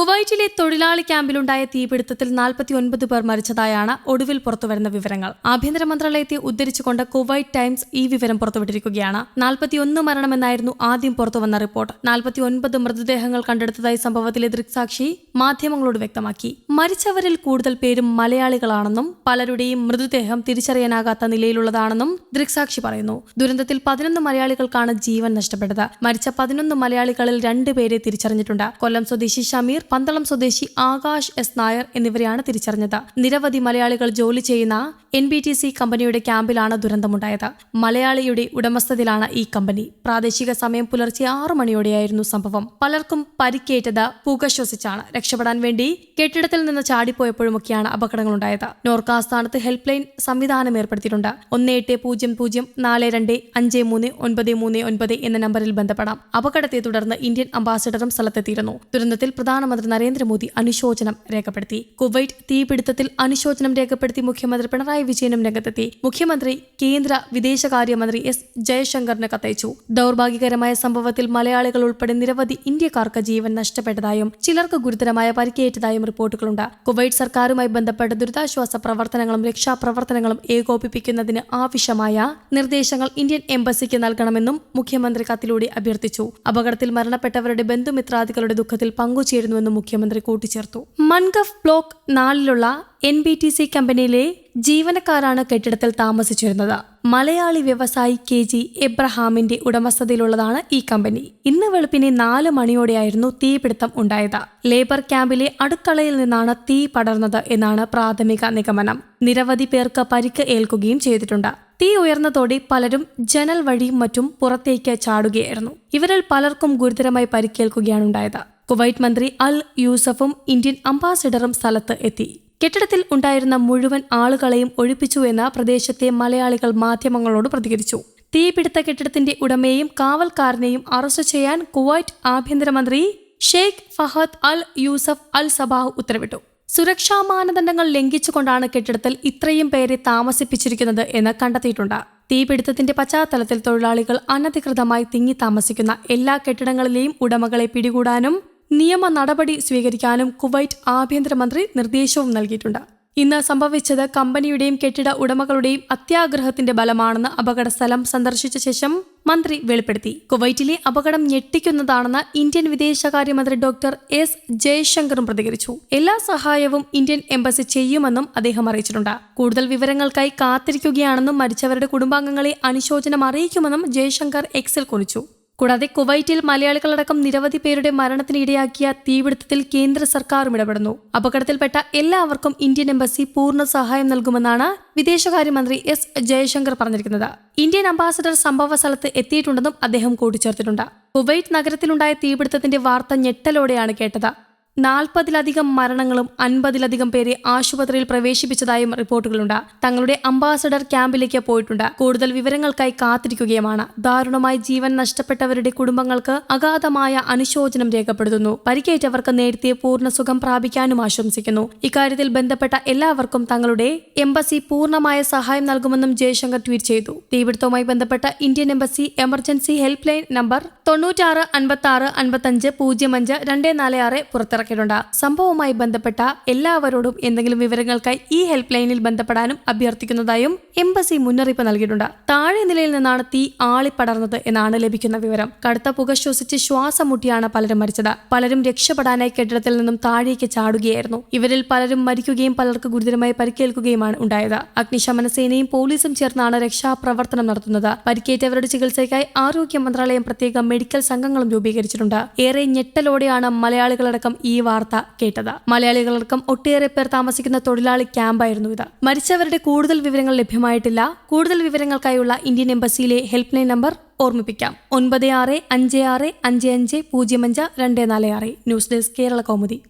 കുവൈറ്റിലെ തൊഴിലാളി ക്യാമ്പിലുണ്ടായ തീപിടുത്തത്തിൽ നാൽപ്പത്തി ഒൻപത് പേർ മരിച്ചതായാണ് ഒടുവിൽ പുറത്തുവരുന്ന വിവരങ്ങൾ. ആഭ്യന്തര മന്ത്രാലയത്തെ ഉദ്ധരിച്ചുകൊണ്ട് കുവൈറ്റ് ടൈംസ് ഈ വിവരം പുറത്തുവിട്ടിരിക്കുകയാണ്. നാൽപ്പത്തിയൊന്ന് മരണമെന്നായിരുന്നു ആദ്യം പുറത്തുവന്ന റിപ്പോർട്ട്. നാൽപ്പത്തി ഒൻപത് മൃതദേഹങ്ങൾ കണ്ടെടുത്തതായി സംഭവത്തിലെ ദൃക്സാക്ഷി മാധ്യമങ്ങളോട് വ്യക്തമാക്കി. മരിച്ചവരിൽ കൂടുതൽ പേരും മലയാളികളാണെന്നും പലരുടെയും മൃതദേഹം തിരിച്ചറിയാനാകാത്ത നിലയിലുള്ളതാണെന്നും ദൃക്സാക്ഷി പറയുന്നു. ദുരന്തത്തിൽ പതിനൊന്ന് മലയാളികൾക്കാണ് ജീവൻ നഷ്ടപ്പെട്ടത്. മരിച്ച പതിനൊന്ന് മലയാളികളിൽ രണ്ടുപേരെ തിരിച്ചറിഞ്ഞിട്ടുണ്ട്. കൊല്ലം സ്വദേശി ഷമീർ പന്തളം സ്വദേശി ആകാശ് എസ് നായർ എന്നിവരെയാണ് തിരിച്ചറിഞ്ഞത്. നിരവധി മലയാളികൾ ജോലി ചെയ്യുന്ന എൻ ബി ടി സി കമ്പനിയുടെ ക്യാമ്പിലാണ് ദുരന്തമുണ്ടായത്. മലയാളിയുടെ ഉടമസ്ഥതയിലാണ് ഈ കമ്പനി. പ്രാദേശിക സമയം പുലർച്ചെ ആറു മണിയോടെയായിരുന്നു സംഭവം. പലർക്കും പരിക്കേറ്റത് പുക ശ്വസിച്ചാണ്. രക്ഷപ്പെടാൻ വേണ്ടി കെട്ടിടത്തിൽ നിന്ന് ചാടിപ്പോയപ്പോഴുമൊക്കെയാണ് അപകടങ്ങളുണ്ടായത്. നോർക്ക ആസ്ഥാനത്ത് ഹെൽപ്പ് ലൈൻ സംവിധാനം ഏർപ്പെടുത്തിയിട്ടുണ്ട്. ഒന്ന് എട്ട് പൂജ്യം പൂജ്യം നാല് രണ്ട് അഞ്ച് മൂന്ന് ഒൻപത് മൂന്ന് ഒൻപത് എന്ന നമ്പറിൽ ബന്ധപ്പെടാം. അപകടത്തെ തുടർന്ന് ഇന്ത്യൻ അംബാസിഡറും സ്ഥലത്തെത്തിയിരുന്നു. ദുരന്തത്തിൽ പ്രധാനമന്ത്രി നരേന്ദ്രമോദി അനുശോചനം രേഖപ്പെടുത്തി. കുവൈറ്റ് തീപിടുത്തത്തിൽ അനുശോചനം രേഖപ്പെടുത്തി മുഖ്യമന്ത്രി പിണറായി വിജയനും രംഗത്തെത്തി. മുഖ്യമന്ത്രി കേന്ദ്ര വിദേശകാര്യമന്ത്രി എസ് ജയശങ്കറിന് കത്തയച്ചു. ദൗർഭാഗ്യകരമായ സംഭവത്തിൽ മലയാളികൾ ഉൾപ്പെടെ നിരവധി ഇന്ത്യക്കാർക്ക് ജീവൻ നഷ്ടപ്പെട്ടതായും ചിലർക്ക് ഗുരുതരമായ പരിക്കേറ്റതായും റിപ്പോർട്ടുകളുണ്ട്. കുവൈറ്റ് സർക്കാരുമായി ബന്ധപ്പെട്ട ദുരിതാശ്വാസ പ്രവർത്തനങ്ങളും രക്ഷാപ്രവർത്തനങ്ങളും ഏകോപിപ്പിക്കുന്നതിന് ആവശ്യമായ നിർദ്ദേശങ്ങൾ ഇന്ത്യൻ എംബസിക്ക് നൽകണമെന്നും മുഖ്യമന്ത്രി കത്തിലൂടെ അഭ്യർത്ഥിച്ചു. അപകടത്തിൽ മരണപ്പെട്ടവരുടെ ബന്ധുമിത്രാദികളുടെ ദുഃഖത്തിൽ പങ്കുചേരുന്നുവെന്നും മുഖ്യമന്ത്രി കൂട്ടിച്ചേർത്തു. മൺഗഫ് ബ്ലോക്ക് നാലിലുള്ള എൻ ബി ടി സി കമ്പനിയിലെ ജീവനക്കാരാണ് കെട്ടിടത്തിൽ താമസിച്ചിരുന്നത്. മലയാളി വ്യവസായി കെ ജി എബ്രഹാമിന്റെ ഉടമസ്ഥതയിലുള്ളതാണ് ഈ കമ്പനി. ഇന്ന് വെളുപ്പിനെ നാല് മണിയോടെയായിരുന്നു തീപിടുത്തം ഉണ്ടായത്. ലേബർ ക്യാമ്പിലെ അടുക്കളയിൽ നിന്നാണ് തീ പടർന്നത് എന്നാണ് പ്രാഥമിക നിഗമനം. നിരവധി പേർക്ക് പരിക്ക് ഏൽക്കുകയും ചെയ്തിട്ടുണ്ട്. തീ ഉയർന്നതോടെ പലരും ജനൽ വഴിയും മറ്റും പുറത്തേക്ക് ചാടുകയായിരുന്നു. ഇവരിൽ പലർക്കും ഗുരുതരമായി പരിക്കേൽക്കുകയാണ് ഉണ്ടായത്. കുവൈറ്റ് മന്ത്രി അൽ യൂസഫും ഇന്ത്യൻ അംബാസിഡറും സ്ഥലത്ത് എത്തി. കെട്ടിടത്തിൽ ഉണ്ടായിരുന്ന മുഴുവൻ ആളുകളെയും ഒഴിപ്പിച്ചു എന്ന പ്രദേശത്തെ മലയാളികൾ മാധ്യമങ്ങളോട് പ്രതികരിച്ചു. തീപിടുത്ത കെട്ടിടത്തിന്റെ ഉടമയെയും കാവൽക്കാരനെയും അറസ്റ്റ് ചെയ്യാൻ കുവൈറ്റ് ആഭ്യന്തരമന്ത്രി Sheikh Fahad Al Yousef Al Sabah ഉത്തരവിട്ടു. സുരക്ഷാ മാനദണ്ഡങ്ങൾ ലംഘിച്ചുകൊണ്ടാണ് കെട്ടിടത്തിൽ ഇത്രയും പേരെ താമസിപ്പിച്ചിരിക്കുന്നത് എന്ന് കണ്ടെത്തിയിട്ടുണ്ട്. തീപിടുത്തത്തിന്റെ പശ്ചാത്തലത്തിൽ തൊഴിലാളികൾ അനധികൃതമായി തിങ്ങി താമസിക്കുന്ന എല്ലാ കെട്ടിടങ്ങളിലെയും ഉടമകളെ പിടികൂടാനും നിയമ നടപടി സ്വീകരിക്കാനും കുവൈറ്റ് ആഭ്യന്തരമന്ത്രി നിർദ്ദേശവും നൽകിയിട്ടുണ്ട്. ഇന്ന് സംഭവിച്ചത് കമ്പനിയുടെയും കെട്ടിട ഉടമകളുടെയും അത്യാഗ്രഹത്തിന്റെ ബലമാണെന്ന് അപകട സ്ഥലം സന്ദർശിച്ച ശേഷം മന്ത്രി വെളിപ്പെടുത്തി. കുവൈറ്റിലെ അപകടം ഞെട്ടിക്കുന്നതാണെന്ന് ഇന്ത്യൻ വിദേശകാര്യമന്ത്രി ഡോക്ടർ എസ് ജയശങ്കറും പ്രതികരിച്ചു. എല്ലാ സഹായവും ഇന്ത്യൻ എംബസി ചെയ്യുമെന്നും അദ്ദേഹം അറിയിച്ചിട്ടുണ്ട്. കൂടുതൽ വിവരങ്ങൾക്കായി കാത്തിരിക്കുകയാണെന്നും മരിച്ചവരുടെ കുടുംബാംഗങ്ങളെ അനുശോചനം അറിയിക്കുമെന്നും ജയശങ്കർ എക്സിൽ കുറിച്ചു. കൂടാതെ കുവൈറ്റിൽ മലയാളികളടക്കം നിരവധി പേരുടെ മരണത്തിന് ഇടയാക്കിയ തീപിടുത്തത്തിൽ കേന്ദ്ര സർക്കാരും ഇടപെടുന്നു. അപകടത്തിൽപ്പെട്ട എല്ലാവർക്കും ഇന്ത്യൻ എംബസി പൂർണ സഹായം നൽകുമെന്നാണ് വിദേശകാര്യമന്ത്രി എസ് ജയശങ്കർ പറഞ്ഞിരിക്കുന്നത്. ഇന്ത്യൻ അംബാസഡർ സംഭവ സ്ഥലത്ത് എത്തിയിട്ടുണ്ടെന്നും അദ്ദേഹം കൂട്ടിച്ചേർത്തിട്ടുണ്ട്. കുവൈറ്റ് നഗരത്തിലുണ്ടായ തീപിടുത്തത്തിന്റെ വാർത്ത ഞെട്ടലോടെയാണ് കേട്ടത്. നാൽപ്പതിലധികം മരണങ്ങളും അൻപതിലധികം പേരെ ആശുപത്രിയിൽ പ്രവേശിപ്പിച്ചതായും റിപ്പോർട്ടുകളുണ്ട്. തങ്ങളുടെ അംബാസഡർ ക്യാമ്പിലേക്ക് പോയിട്ടുണ്ട്. കൂടുതൽ വിവരങ്ങൾക്കായി കാത്തിരിക്കുകയുമാണ്. ദാരുണമായി ജീവൻ നഷ്ടപ്പെട്ടവരുടെ കുടുംബങ്ങൾക്ക് അഗാധമായ അനുശോചനം രേഖപ്പെടുത്തുന്നു. പരിക്കേറ്റവർക്ക് നേരത്തെ പൂർണ സുഖം പ്രാപിക്കാനും ആശംസിക്കുന്നു. ഇക്കാര്യത്തിൽ ബന്ധപ്പെട്ട എല്ലാവർക്കും തങ്ങളുടെ എംബസി പൂർണമായ സഹായം നൽകുമെന്നും ജയശങ്കർ ട്വീറ്റ് ചെയ്തു. തീപിടുത്തവുമായി ബന്ധപ്പെട്ട Indian embassy emergency help line number തൊണ്ണൂറ്റാറ് അൻപത്തി ആറ് അൻപത്തഞ്ച് പൂജ്യം അഞ്ച് രണ്ട് നാല് ആറ് പുറത്തിറക്കി. ഇറക്കിയിട്ടുണ്ട് സംഭവവുമായി ബന്ധപ്പെട്ട എല്ലാവരോടും എന്തെങ്കിലും വിവരങ്ങൾക്കായി ഈ ഹെൽപ്പ് ലൈനിൽ ബന്ധപ്പെടാനും അഭ്യർത്ഥിക്കുന്നതായും എംബസി മുന്നറിയിപ്പ് നൽകിയിട്ടുണ്ട്. താഴെ നിലയിൽ നിന്നാണ് തീ ആളിപ്പടർന്നത് എന്നാണ് ലഭിക്കുന്ന വിവരം. കടുത്ത പുക ശ്വസിച്ച് ശ്വാസം മുട്ടിയാണ് പലരും മരിച്ചത്. പലരും രക്ഷപ്പെടാനായി കെട്ടിടത്തിൽ നിന്നും താഴേക്ക് ചാടുകയായിരുന്നു. ഇവരിൽ പലരും മരിക്കുകയും പലർക്ക് ഗുരുതരമായി പരിക്കേൽക്കുകയുമാണ് ഉണ്ടായത്. അഗ്നിശമന സേനയും പോലീസും ചേർന്നാണ് രക്ഷാപ്രവർത്തനം നടത്തുന്നത്. പരിക്കേറ്റവരുടെ ചികിത്സയ്ക്കായി ആരോഗ്യ മന്ത്രാലയം പ്രത്യേക മെഡിക്കൽ സംഘങ്ങളും രൂപീകരിച്ചിട്ടുണ്ട്. ഏറെ ഞെട്ടലോടെയാണ് മലയാളികളടക്കം ഈ വാർത്ത കേട്ടത്. മലയാളികൾക്കും ഒട്ടേറെ പേർ താമസിക്കുന്ന തൊഴിലാളി ക്യാമ്പായിരുന്നു ഇത്. മരിച്ചവരുടെ കൂടുതൽ വിവരങ്ങൾ ലഭ്യമായിട്ടില്ല. കൂടുതൽ വിവരങ്ങൾക്കായുള്ള ഇന്ത്യൻ എംബസിയിലെ ഹെൽപ്പ് ലൈൻ നമ്പർ ഓർമ്മിപ്പിക്കാം. ഒൻപത് ആറ് അഞ്ച് ആറ് അഞ്ച് അഞ്ച് പൂജ്യം അഞ്ച് രണ്ട് നാല് ആറ്. News desk Kerala Kaumudi.